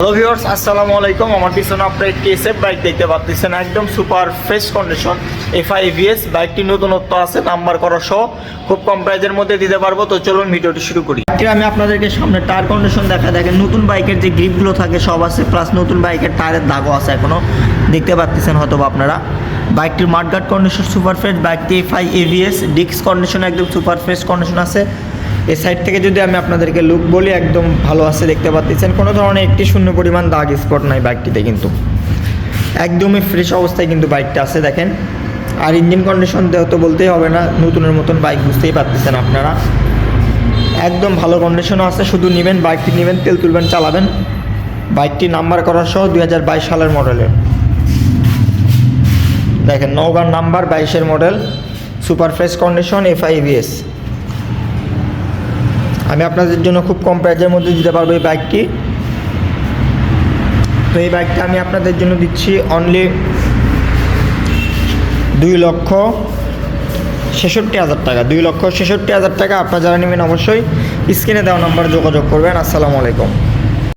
Hello viewers আসসালামু আলাইকুম। আমার পিছনে আপনার একটি এসএফ বাইক দেখতে পাচ্ছেন, একদম super fresh condition FI VS বাইকটি নতুনত্ব আছে নাম্বার করা সহ খুব কম প্রাইজের মধ্যে দিতে পারব। তো চলুন ভিডিওটি শুরু করি। আমি আপনাদেরকে সামনে টায়ার কন্ডিশন দেখা, দেখেন নতুন বাইকের যে গ্রিপগুলো থাকে, সব আছে প্লাস নতুন বাইকের টায়ারের দাগও আছে এখনও দেখতে পাচ্ছেন হয়তো আপনারা। বাইকটির মাঠগার্ড কন্ডিশন সুপার ফ্রেশ বাইকটি এফআই এভিএস ডিস্ক কন্ডিশন একদম সুপার ফ্রেশ কন্ডিশন আছে। এই সাইড থেকে যদি আমি আপনাদেরকে লুক বলি, একদম ভালো আছে, দেখতে পাচ্ছেন। কোনো ধরনের একটি শূন্য পরিমাণ দাগ স্পট নাই বাইকটিতে কিন্তু। একদমই ফ্রেশ অবস্থায় কিন্তু বাইকটা আছে, দেখেন। আর ইঞ্জিন কন্ডিশন তো বলতেই হবে না, নতুনের মতন বাইক বুঝতেই পারতেছেন আপনারা। একদম ভালো কন্ডিশনও আছে, শুধু নেবেন বাইকটি নেবেন, তেল তুলবেন, চালাবেন। বাইকটি নাম্বার করা সহ দু হাজার বাইশ সালের মডেলের দেখেন নওগাঁ নাম্বার বাইশের model super fresh condition FI VS আমি আপনাদের জন্য খুব কম প্রাইজের মধ্যে দিতে পারব এই বাইকটি। তো এই বাইকটা আমি আপনাদের জন্য দিচ্ছি অনলি দুই লক্ষ ছেষট্টি হাজার টাকা। দুই লক্ষ ছেষট্টি হাজার টাকা। আপনারা যারা নেবেন অবশ্যই স্ক্রিনে দেওয়া নাম্বার যোগাযোগ করবেন। আসসালামু আলাইকুম।